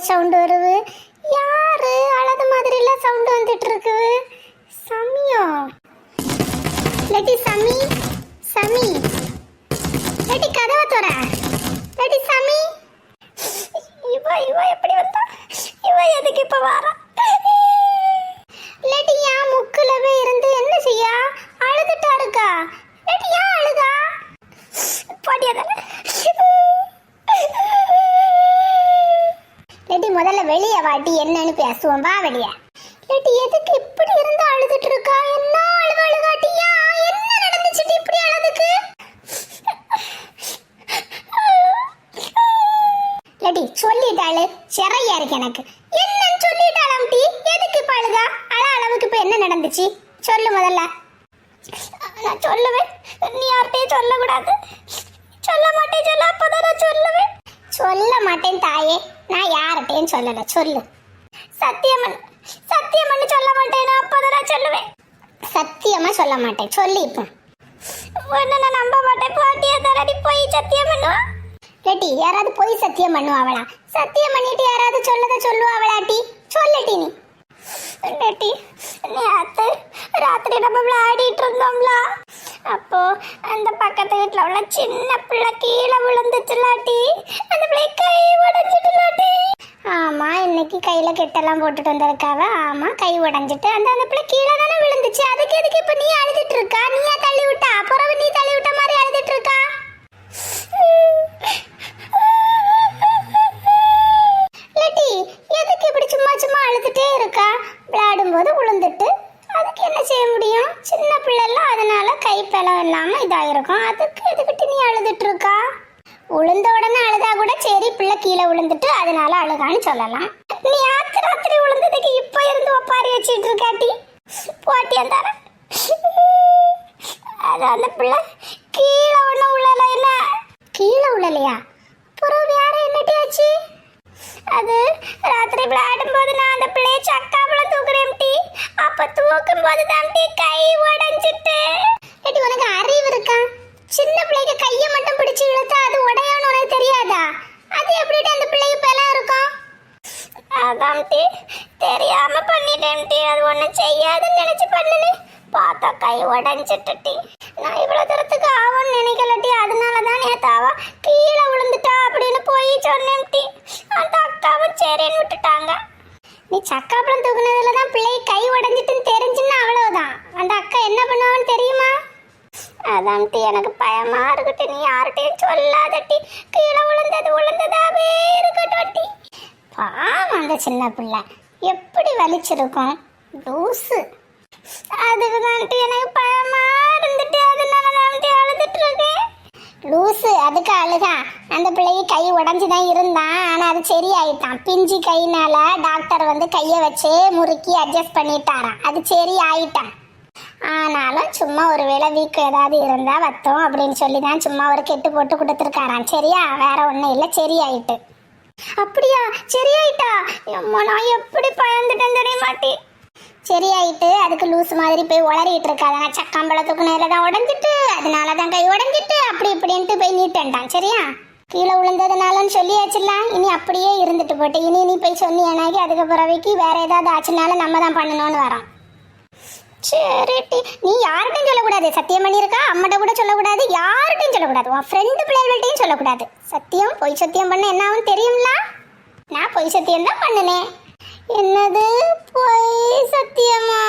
Sound வருது? யாரு? அழகு மாதிரிலாம் சவுண்ட் வந்துட்டு இருக்குது சமியா? லெட்டி சமி? சமி? முதல்ல வெளிய வாட்டி என்னன்னு பேசுவோம். வா வெளிய. லெட்டி எதுக்கு இப்படி இருந்து அழுதுட்டு இருக்கா? என்ன அழுவ அழுகாட்டியா? என்ன நடந்துச்சுட்டு இப்படி அழுதுக்கு? லெட்டி சொல்லிட்டாளு சிறையா இருக்கு எனக்கு. என்னன்னு சொல்லிட்டாளாம் டி? எதுக்கு இப்ப அழுதா? அழ அளவுக்கு இப்ப என்ன நடந்துச்சு? சொல்லு முதல்ல. நான் சொல்லுவேன். நீ யார்கிட்டயும் சொல்லக்கூடாது. சொல்ல மாட்டேன் சொல்ல அப்பதான் நான் சொல்லுவேன். சொல்ல மாட்டேன் தாயே. நான் யார்கிட்டேன்னு சொல்லல சொல்லு. சத்தியமன் சத்தியமன்னு சொல்ல மாட்டேன் நான் அப்பதான் நான் சொல்லுவேன். சத்தியமா சொல்ல மாட்டேன் சொல்லு இப்போ. உன்னை நான் நம்ப மாட்டேன் பாட்டியா தரடி போய் சத்தியம் பண்ணுவா கேட்டி யாராவது போய் சத்தியம் பண்ணுவாங்களா சத்தியம் பண்ணிட்டு யாராவது சொல்லத சொல்லுவாங்களாட்டி சொல்லட்டி நீ லெட்டி நேத்து ராத்திரி நம்ம விளையாடிட்டு இருந்தோம்ல? அப்போ அந்த பக்கத்து வீட்டில் உள்ள சின்ன பிள்ளை கீழே விழுந்துச்சுலாட்டி. அந்த பிள்ளை கை உடஞ்சிட்டுலாட்டி ஆமா இன்னைக்கு கையில கெட்டெல்லாம் போட்டுட்டு வந்திருக்காவ. ஆமா கை உடைஞ்சிட்டு அந்த அந்த பிள்ளை கீழே அதனால கை பலம் இல்லாம இதாயிருக்கும். அதுக்கு எதுக்கிட்டு நீ அழுதுட்டு இருக்கா உளுந்த உடனே அழுதா கூட சரி பிள்ளை கீழே விழுந்துட்டு அதனால அழுகான்னு சொல்லலாம். நீ ஆத்து ராத்திரி விழுந்ததுக்கு இப்ப இருந்து ஒப்பாரி வச்சுட்டு இருக்காட்டி போட்டியம் தர அது அந்த பிள்ளை கீழே ஒன்றும் உள்ளல என்ன? கீழே உள்ளலையா புறம் வேற என்னட்டியாச்சு அது ராத்திரி விளையாடும் போது நான் அந்த பிள்ளைய சக்கா தூக்கும் போது டி கை உடைஞ்சிட்டு. ஏடி உனக்கு அறிவு இருக்கா? சின்ன பிள்ளைக்கு கைய மட்டும் பிடிச்சு இழுத்தா அது உடையும்னு உனக்கு தெரியாதா? அது எப்படி அந்த பிள்ளைக்கு பலம் இருக்கும்? அதான் தெரியாம பண்ணிட்டேன் அது ஒண்ணும் செய்யாதுன்னு நினைச்சு பண்ணுனே. பார்த்தா கை உடைஞ்சிட்டு டி. நான் இவ்வளவு தூரத்துக்கு ஆகும்னு நினைக்கல டி. அதனால தான் நேத்தாவா கீழே விழுந்துட்டா அப்படின்னு போய் சொன்னேன் டி. அந்த அக்காவும் சரின்னு விட்டுட்டாங்க. நீ சக்காப்பழம் தூக்குனதுல தான் பிள்ளை கை உடஞ்சிட்டுன்னு தெரிஞ்சுன்னா அவ்வளவுதான். அந்த அக்கா என்ன பண்ணுவான்னு தெரியுமா? அதான்ட்டு எனக்கு பயமா இருக்கட்டு. நீ யார்கிட்டயும் சொல்லாதட்டி. கீழே விழுந்தது விழுந்ததாவே இருக்கட்டும் பாவம் அந்த சின்ன பிள்ளை. எப்படி வலிச்சிருக்கும்? லூசு. அதுக்கு தான்ட்டு எனக்கு பயமா இருந்துட்டு அதனால தான் டி அழுதுட்டு இருக்கேன் லூசு அதுக்கு அழுகா அந்த பிள்ளைக்கு கை உடஞ்சி தான் இருந்தான். ஆனால் அது சரியாயிட்டான். பிஞ்சு கைனால டாக்டர் வந்து கையை வச்சே முறுக்கி அட்ஜஸ்ட் பண்ணிட்டாராம். அது சரி ஆயிட்டான். ஆனாலும் சும்மா ஒரு வேளை வீக்கு ஏதாவது இருந்தால் வத்தோம் அப்படின்னு சொல்லி தான் சும்மா ஒரு கெட்டு போட்டு கொடுத்துருக்காராம். சரியா? வேற ஒன்றும் இல்லை. சரியாயிட்டு. அப்படியா? சரியாயிட்டா? அம்மா நான் எப்படி பயந்துட்டேன் தெரிய மாட்டேன் சரியாயிட்டு அதுக்கு லூஸ் மாதிரி போய் உளறிட்டு இருக்காங்க சக்காம்பழத்துக்கு நேரில் தான் உடஞ்சிட்டு அதனால தான் கை உடஞ்சிட்டு அப்படி இப்படின்ட்டு போய் நீட்டேன்டான் சரியா? கீழே விழுந்ததுனாலன்னு சொல்லியாச்சுலாம் இனி அப்படியே இருந்துட்டு போட்டு இனி நீ போய் சொன்னியனாக்கி அதுக்கு பிறவைக்கு வேற ஏதாவது ஆச்சுனாலும் நம்ம தான் பண்ணணும்னு வரோம் சரிட்டி நீ யார்கிட்டையும் சொல்லக்கூடாது. சத்தியம் பண்ணியிருக்கா? அம்மட்ட கூட சொல்லக்கூடாது. யார்கிட்டையும் சொல்லக்கூடாது. உன் ஃப்ரெண்டு பிள்ளைகள்கிட்டையும் சொல்லக்கூடாது. சத்தியம் பொய் சத்தியம் பண்ண என்ன ஆகும் தெரியும்ல? நான் பொய் சத்தியம் தான் பண்ணினேன். என்னது? பொய் சத்தியமா?